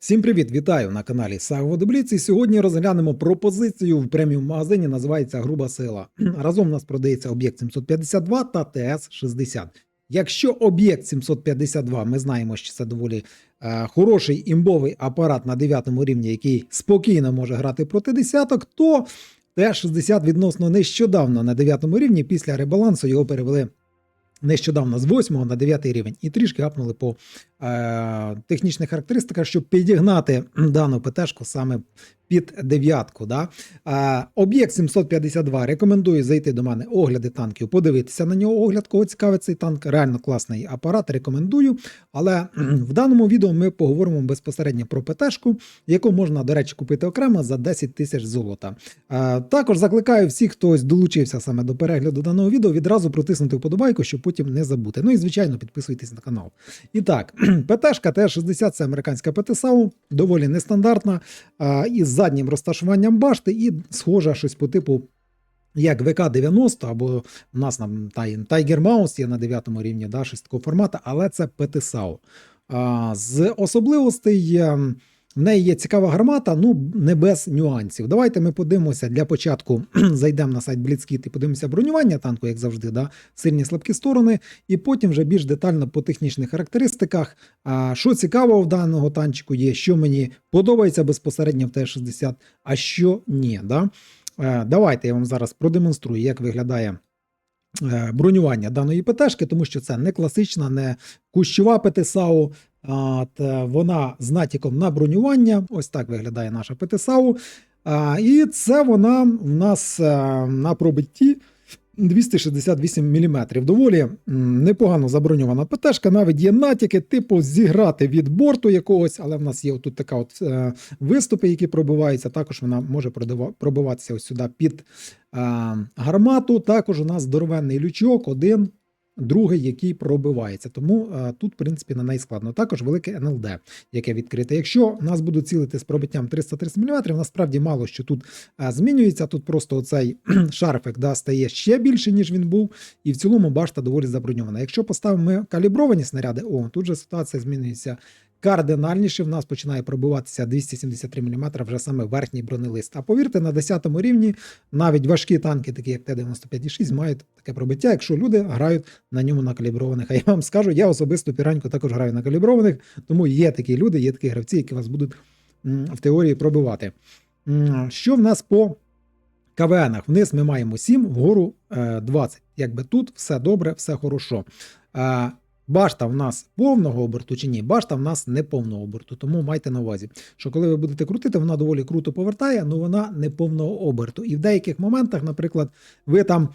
Всім привіт, вітаю на каналі Сагводобліц сьогодні розглянемо пропозицію в преміум магазині. Називається Груба сила. Разом у нас продається об'єкт 752 та ТС 60. Якщо об'єкт 752, ми знаємо, що це доволі е, хороший імбовий апарат на 9 рівні, який спокійно може грати проти десяток, то Т-60 відносно нещодавно на 9 рівні після ребалансу його перевели нещодавно з 8 на 9 рівень. І трішки апнули по е, технічних характеристиках, щоб підігнати дану ПТшку саме під дев'ятку. Да? Об'єкт 752 рекомендую зайти до мене огляди танків, подивитися на нього огляд, кого цікавить цей танк. Реально класний апарат, рекомендую. Але в даному відео ми поговоримо безпосередньо про ПТшку, яку можна, до речі, купити окремо за 10 тисяч золота. Також закликаю всіх, хто долучився саме до перегляду даного відео, відразу протиснути вподобайку, щоб потім не забути. Ну і звичайно, підписуйтесь на канал. І так, ПТшка Т-60 це американська ПТ-САУ, доволі нестандартна, із заднім розташуванням башти, і схожа щось по типу. Як ВК-90, або у нас там Tiger Mouse є на 9 рівні, да, щось такого формату, але це ПТ-САУ. З особливостей ем, в неї є цікава гармата, ну не без нюансів. Давайте ми подивимося для початку. Зайдемо на сайт Blitzkit і подивимося бронювання танку, як завжди, да? сильні слабкі сторони, і потім вже більш детально по технічних характеристиках. А, що цікавого в даного танчику є, що мені подобається безпосередньо в Т-60, а що ні. Да? Е, Давайте я вам зараз продемонструю, як виглядає. е, Бронювання даної ПТшки, тому що це не класична, не кущова ПТСАУ, та вона з натяком на бронювання. Ось так виглядає наша ПТСАУ. І це вона в нас а, на пробитті 268 мм. Доволі непогано заброньована ПТшка. Навіть є натяки, типу зіграти від борту якогось, але в нас є тут така от е, виступи, які пробиваються. Також вона може пробиватися ось сюди під е, гармату. Також у нас здоровенний лючок, один другий, який пробивається. Тому е, тут, в принципі, на неї складно. Також велике НЛД, яке відкрите. Якщо нас будуть цілити з пробиттям 330 мм, насправді мало що тут е, змінюється. Тут просто оцей шарфик да, стає ще більше, ніж він був, і в цілому башта доволі заброньована. Якщо поставимо калібровані снаряди, о, тут же ситуація змінюється. Кардинальніше в нас починає пробиватися 273 мм вже саме верхній бронелист. А повірте, на 10 рівні навіть важкі танки, такі як Т-95,6, мають таке пробиття, якщо люди грають на ньому на каліброваних. А я вам скажу, я особисто піраньку також граю на каліброваних, тому є такі люди, є такі гравці, які вас будуть в теорії пробивати. Що в нас по КВНах? Вниз ми маємо 7, вгору е, 20. Якби тут все добре, все хорошо. Башта в нас повного оберту чи ні? Башта в нас не повного оберту, тому майте на увазі, що коли ви будете крутити, вона доволі круто повертає, але вона не повного оберту. І в деяких моментах, наприклад, ви там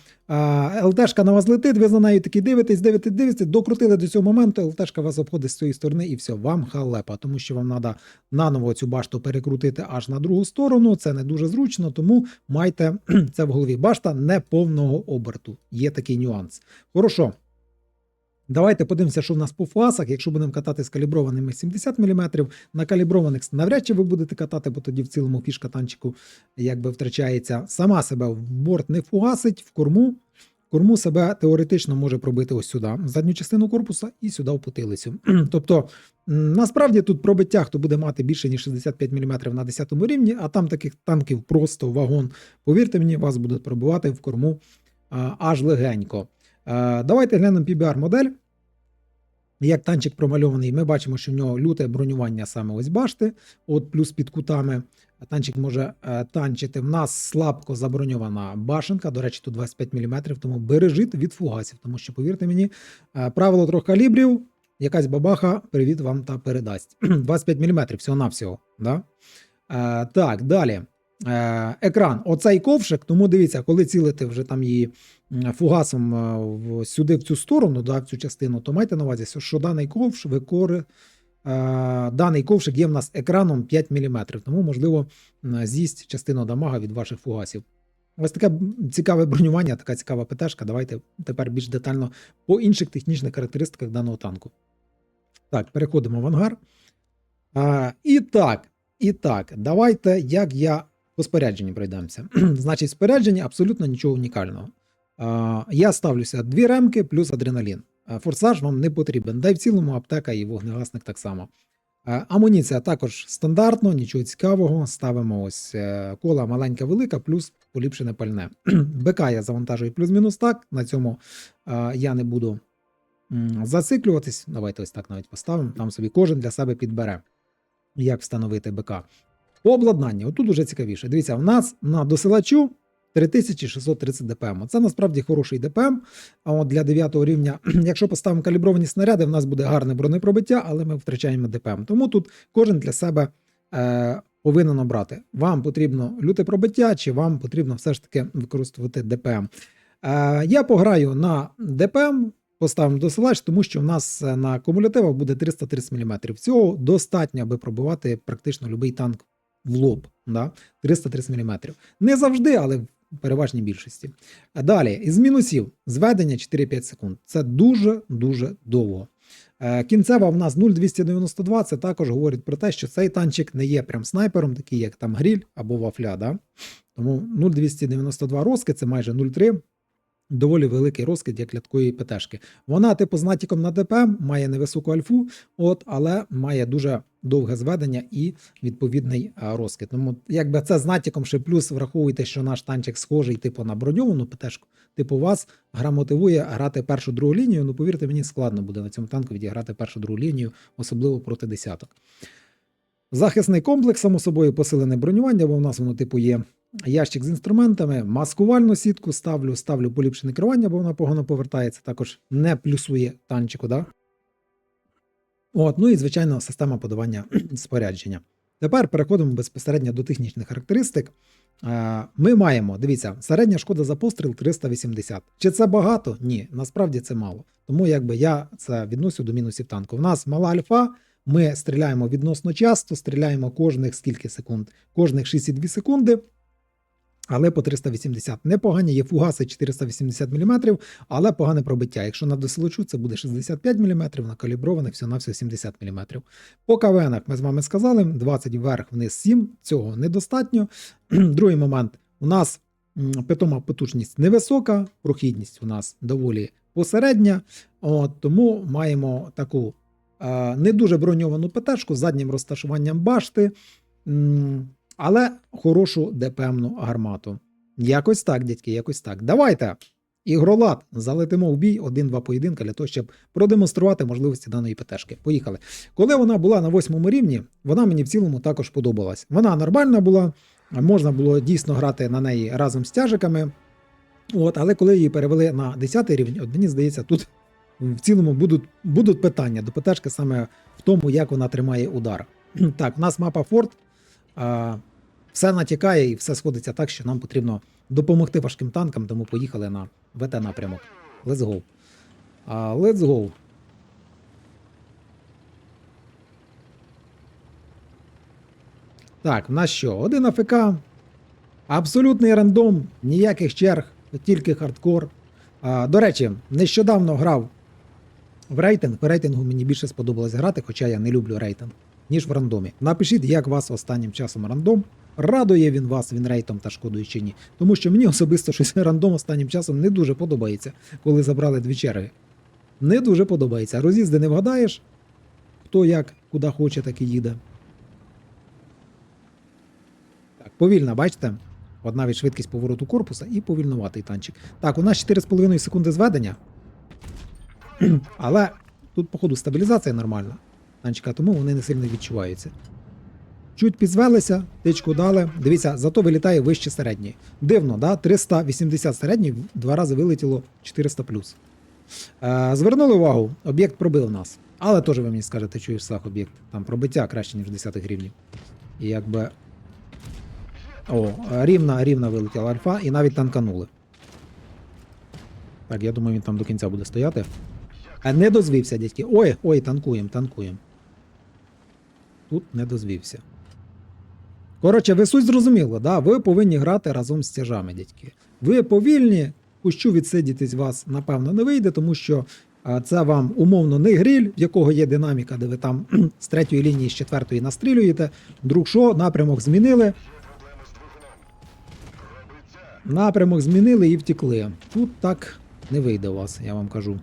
ЛТшка на вас летить, ви за нею такі дивитесь, дивитесь, дивитесь, докрутили до цього моменту, ЛТшка вас обходить з цієї сторони, і все, вам халепа, тому що вам треба наново цю башту перекрутити аж на другу сторону. Це не дуже зручно, тому майте це в голові. Башта не повного оберту. Є такий нюанс. Хорошо. Давайте подивимося, що в нас по фуасах. Якщо будемо катати з каліброваними 70 мм, на каліброваних навряд чи ви будете катати, бо тоді в цілому фішка танчику якби втрачається. Сама себе в борт не фугасить, в корму. Корму себе теоретично може пробити ось сюди, в задню частину корпуса і сюди в потилицю. тобто, насправді тут пробиття, хто буде мати більше ніж 65 мм на 10 рівні, а там таких танків просто вагон. Повірте мені, вас будуть пробивати в корму а, аж легенько. Е, Давайте глянемо PBR модель. Як танчик промальований, ми бачимо, що в нього люте бронювання саме ось башти, от плюс під кутами. Танчик може е, танчити. В нас слабко заброньована башенка. До речі, тут 25 мм, тому бережіть від фугасів. Тому що, повірте мені, е, правило трьох калібрів, якась бабаха, привіт вам та передасть. 25 мм всього-навсього. Да? Е, так, далі. Екран. Оцей ковшик, тому дивіться, коли цілите вже там її фугасом е, сюди в цю сторону, да, в цю частину, то майте на увазі, що даний ковш викори, е, даний ковшик є в нас екраном 5 мм, тому, можливо, з'їсть частину дамага від ваших фугасів. Ось таке цікаве бронювання, така цікава ПТшка. Давайте тепер більш детально по інших технічних характеристиках даного танку. Так, переходимо в ангар. А, і так, і так, давайте, як я по спорядженню пройдемося. Значить, в спорядженні абсолютно нічого унікального. Я ставлюся дві ремки плюс адреналін. Форсаж вам не потрібен. Да й в цілому аптека і вогнегасник так само. Амуніція також стандартно, нічого цікавого. Ставимо ось е, кола маленька, велика, плюс поліпшене пальне. БК я завантажую плюс-мінус так. На цьому я не буду зациклюватись. Давайте ось так навіть поставимо. Там собі кожен для себе підбере, як встановити БК. По обладнанню, отут уже цікавіше. Дивіться, в нас на досилачу 3630 ДПМ. Це насправді хороший ДПМ. А от для 9 рівня, якщо поставимо калібровані снаряди, в нас буде гарне бронепробиття, але ми втрачаємо ДПМ. Тому тут кожен для себе е, повинен обрати. Вам потрібно люте пробиття, чи вам потрібно все ж таки використовувати ДПМ. Е, я пограю на ДПМ. Поставимо досилач, тому що в нас е, на кумулятивах буде 330 мм. Цього достатньо, аби пробивати практично будь-який танк в лоб. Да? 330 мм. Не завжди, але переважній більшості. А Далі, із мінусів, зведення 4-5 секунд. Це дуже-дуже довго. Е, Кінцева в нас 0,292. Це також говорить про те, що цей танчик не є прям снайпером, такий як там гріль або вафля. Да? Тому 0,292 розки це майже 0,3. Доволі великий розкид як для такої ПТшки. Вона, типу, з натяком на ДПМ, має невисоку альфу, от, але має дуже довге зведення і відповідний а, розкид. Тому, якби це з натяком, ще плюс враховуйте, що наш танчик схожий, типу, на броньовану ПТшку. Типу, вас гра мотивує грати першу другу лінію. Ну, повірте, мені складно буде на цьому танку відіграти першу другу лінію, особливо проти десяток. Захисний комплекс, само собою, посилене бронювання, бо в нас воно, типу, є ящик з інструментами, маскувальну сітку ставлю, ставлю поліпшене керування, бо вона погано повертається, також не плюсує танчику. Да? От, ну і, звичайно, система подавання спорядження. Тепер переходимо безпосередньо до технічних характеристик. Ми маємо, дивіться, середня шкода за постріл 380. Чи це багато? Ні, насправді це мало. Тому якби я це відносю до мінусів танку. У нас мала альфа, ми стріляємо відносно часто, стріляємо кожних скільки секунд? Кожних 6,2 секунди. Але по 380 непогані, є фугаси 480 мм, але погане пробиття. Якщо на досилочу це буде 65 мм, на каліброваних всього на всього 70 мм. По КВНах ми з вами сказали, 20 вверх, вниз 7, цього недостатньо. Другий момент, у нас питома потужність невисока, прохідність у нас доволі посередня, от, тому маємо таку е, не дуже броньовану ПТшку з заднім розташуванням башти. Але хорошу ДПМну гармату. Якось так, дядьки, якось так. Давайте. Ігролад, залетимо в бій один-два поєдинка для того, щоб продемонструвати можливості даної ПТшки. Поїхали. Коли вона була на восьмому рівні, вона мені в цілому також подобалась. Вона нормальна була, можна було дійсно грати на неї разом з тяжиками. От, але коли її перевели на 10 рівень, от мені здається, тут в цілому будуть, будуть питання до ПТшки саме в тому, як вона тримає удар. Так, у нас мапа Форт. Все натякає і все сходиться так, що нам потрібно допомогти важким танкам, тому поїхали на ВТ напрямок. Let's go. Let's go. Так, в нас що? Один АФК. Абсолютний рандом, ніяких черг, тільки хардкор. А, до речі, нещодавно грав в рейтинг. В рейтингу мені більше сподобалось грати, хоча я не люблю рейтинг, ніж в рандомі. Напишіть, як вас останнім часом рандом. Радує він вас він рейтом та шкодою чи ні. Тому що мені особисто щось рандом останнім часом не дуже подобається, коли забрали дві черги. Не дуже подобається. Роз'їзди не вгадаєш, хто як, куди хоче, так і їде. Так, повільно, бачите? От навіть швидкість повороту корпуса і повільнуватий танчик. Так, у нас 4,5 секунди зведення. Але тут, походу, стабілізація нормальна танчика, тому вони не сильно відчуваються. Чуть підзвелися, тичку дали. Дивіться, зато вилітає вище середньої. Дивно, да? 380 середній, два рази вилетіло 400 плюс. Е, звернули увагу, об'єкт пробив нас. Але теж ви мені скажете, чуєш сах об'єкт. Там пробиття краще, ніж 10 рівнів. І якби. О, рівна, рівна вилетіла альфа, і навіть танканули. Так, я думаю, він там до кінця буде стояти. А не дозвівся, дядьки. Ой, ой, танкуємо, танкуємо. Тут не дозвівся. Коротше, ви суть зрозуміло, да? ви повинні грати разом з тяжами, дядьки. Ви повільні, кущу відсидітись вас, напевно, не вийде, тому що це вам умовно не гриль, в якого є динаміка, де ви там з третьої лінії, з четвертої настрілюєте. Друг що, напрямок змінили. Напрямок змінили і втекли. Тут так не вийде у вас, я вам кажу.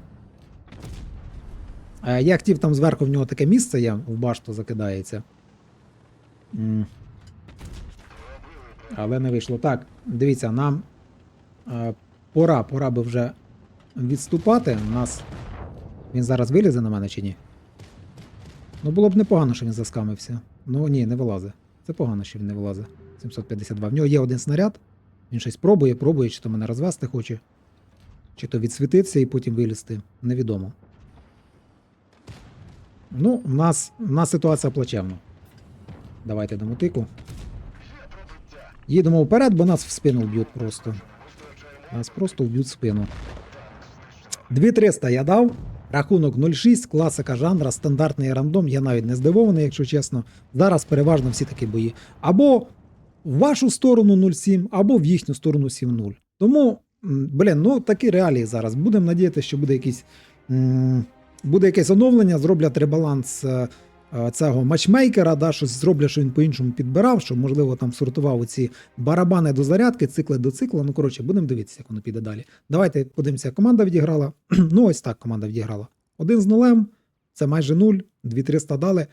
Е, Я хотів там зверху в нього таке місце є, в башту закидається. Але не вийшло. Так, дивіться, нам е, пора, пора би вже відступати. У нас. Він зараз вилізе на мене чи ні? Ну було б непогано, що він заскамився. Ну ні, не вилазить. Це погано, що він не вилазить. 752. В нього є один снаряд. Він щось пробує, пробує, чи то мене розвести хоче. Чи то відсвітитися і потім вилізти. Невідомо. Ну, у нас, у нас ситуація плачевна. Давайте дамо тику. Їдемо вперед, бо нас в спину вб'ють просто. Нас просто вб'ють в спину. 2300 я дав. Рахунок 0,6, класика жанра, стандартний рандом. Я навіть не здивований, якщо чесно. Зараз переважно всі такі бої. Або в вашу сторону 0,7, або в їхню сторону 7-0. Тому, блін, ну такі реалії зараз. Будемо надіятися, що буде якийсь. Буде якесь оновлення, зроблять ребаланс е, е, цього матчмейкера, да, щось зроблять, що він по-іншому підбирав, що, можливо, там сортував ці барабани до зарядки, цикли до цикла. Ну, коротше, будемо дивитися, як воно піде далі. Давайте подивимося, як команда відіграла. ну, ось так команда відіграла. Один з нулем, це майже нуль, 2300 дали.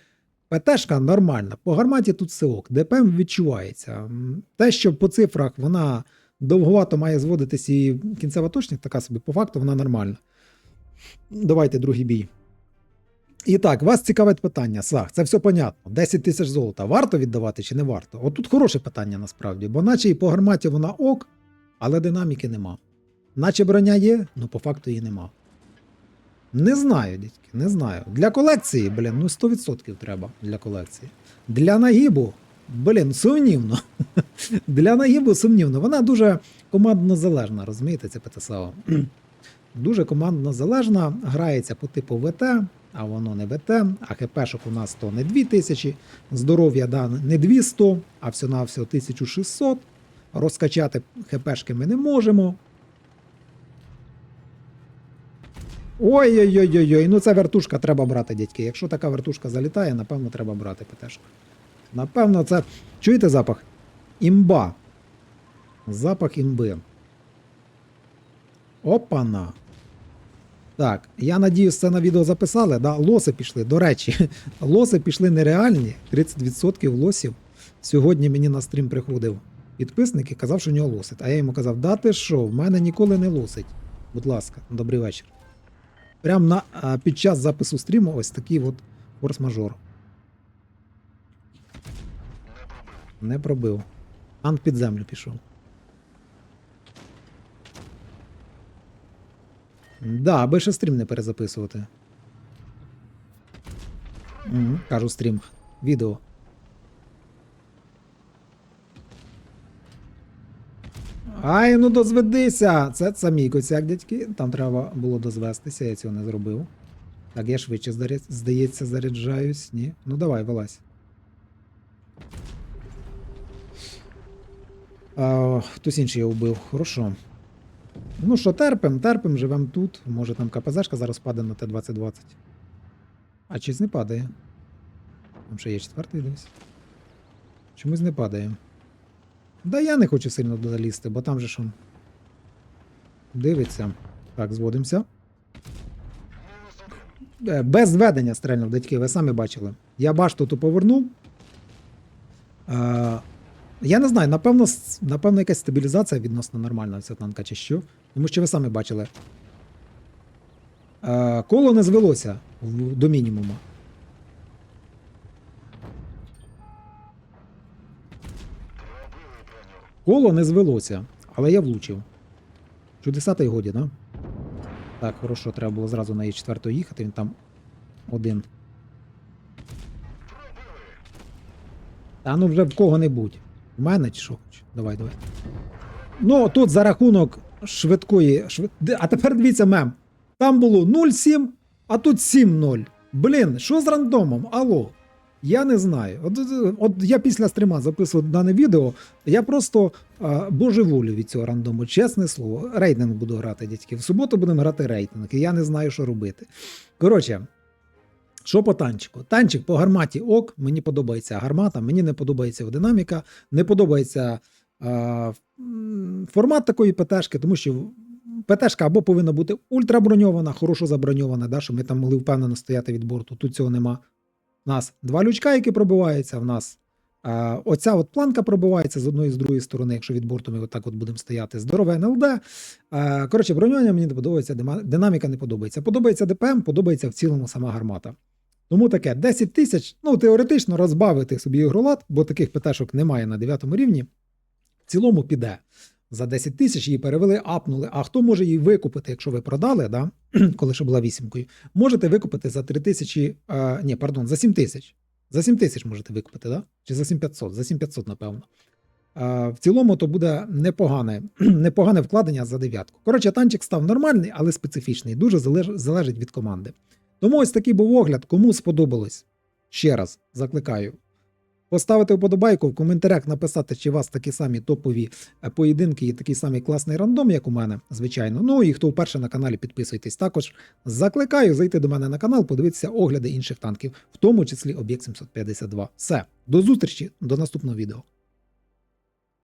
ПТшка нормальна. По гарматі тут все ок. ДПМ відчувається. Те, що по цифрах вона довгувато має зводитись і кінцева точність, така собі, по факту вона нормальна. Давайте другий бій. І так, вас цікавить питання, Сах, це все понятно. 10 тисяч золота варто віддавати чи не варто? От тут хороше питання насправді, бо наче і по гарматі вона ок, але динаміки нема. Наче броня є, ну по факту її нема. Не знаю, дядьки, не знаю. Для колекції, блін, ну 100% треба для колекції. Для нагібу, блін, сумнівно. для нагібу сумнівно. Вона дуже командно залежна, розумієте, це ПТСАО. Дуже командно залежна, грається по типу ВТ, а воно не ВТ, а ХПшок у нас то не 2000, здоров'я да, не 200, а всього-навсього 1600. Розкачати ХПшки ми не можемо. Ой-ой-ой-ой, ну це вертушка треба брати, дядьки. Якщо така вертушка залітає, напевно, треба брати ПТшку. Напевно, це. Чуєте запах? Імба. Запах імби. Опана. Так, я надіюсь, це на відео записали. Да? Лоси пішли. До речі, лоси пішли нереальні. 30% лосів. Сьогодні мені на стрім приходив підписник і казав, що у нього лосить. А я йому казав, да ти що, в мене ніколи не лосить. Будь ласка, добрий вечір. Прям на, під час запису стріму ось такий от форс-мажор. Не пробив. Ант під землю пішов. Да, аби ще стрім не перезаписувати. Угу, кажу стрім. Відео. Ай, ну дозведися! Це, це мій косяк, дядьки. Там треба було дозвестися, я цього не зробив. Так, я швидше, здається, заряджаюсь. Ні. Ну давай, вилазь. А, хтось інший його вбив. Хорошо. Ну що, терпим, терпим, живем тут. Може там КПЗшка зараз паде на Т-2020. А чись не падає. Там ще є четвертий десь. Чомусь не падає. Да я не хочу сильно туди лізти, бо там же що. Дивиться. Так, зводимося. Е, Без зведення стрельнув, дядьки, ви самі бачили. Я башту ту повернув. Я не знаю, напевно, напевно, якась стабілізація відносно нормальна цього танка чи що. Тому що ви самі бачили. Е, коло не звелося до мінімуму. Коло не звелося, але я влучив. Чудесатий годі, да? Так, хорошо, треба було зразу на Е4 їхати, він там один. Та ну вже в кого-небудь. В мене чи що хоч? Давай, давай. Ну, тут за рахунок швидкої. Швид... А тепер дивіться мем. Там було 0,7, а тут 7-0. Блін, що з рандомом? Алло. Я не знаю. От, от, я після стріма записував дане відео. Я просто а, божеволю від цього рандому, чесне слово. Рейтинг буду грати, дядьки. В суботу будемо грати рейтинг, і я не знаю, що робити. Коротше, що по танчику? Танчик по гарматі ок, мені подобається гармата, мені не подобається динаміка, не подобається м, формат такої ПТшки, тому що ПТшка або повинна бути ультраброньована, хорошо заброньована, да, щоб ми там могли впевнено стояти від борту. Тут цього нема. У нас два лючка, які пробиваються. В нас е, оця от планка пробивається з одної і з другої сторони, якщо від борту ми отак от будемо стояти. Здорове НЛД. Е, коротше, бронювання мені не подобається, динаміка не подобається. Подобається ДПМ, подобається в цілому сама гармата. Тому таке 10 тисяч, ну теоретично розбавити собі ігролад, бо таких ПТшок немає на 9 рівні. В цілому піде. За 10 тисяч її перевели, апнули. А хто може її викупити, якщо ви продали, да? коли ще була вісімкою, можете викупити за 3 тисячі, а, ні, пардон, за 7 тисяч. За 7 тисяч можете викупити, да? Чи за 7500? За 7500, напевно. А, в цілому то буде непогане, непогане вкладення за дев'ятку. Коротше, танчик став нормальний, але специфічний. Дуже залеж, залежить від команди. Тому ось такий був огляд. Кому сподобалось? Ще раз закликаю. Поставити вподобайку, в коментарях написати, чи у вас такі самі топові е, поєдинки і такий самий класний рандом, як у мене, звичайно. Ну і хто вперше на каналі, підписуйтесь. Також закликаю зайти до мене на канал, подивитися огляди інших танків, в тому числі об'єкт 752. Все, до зустрічі, до наступного відео.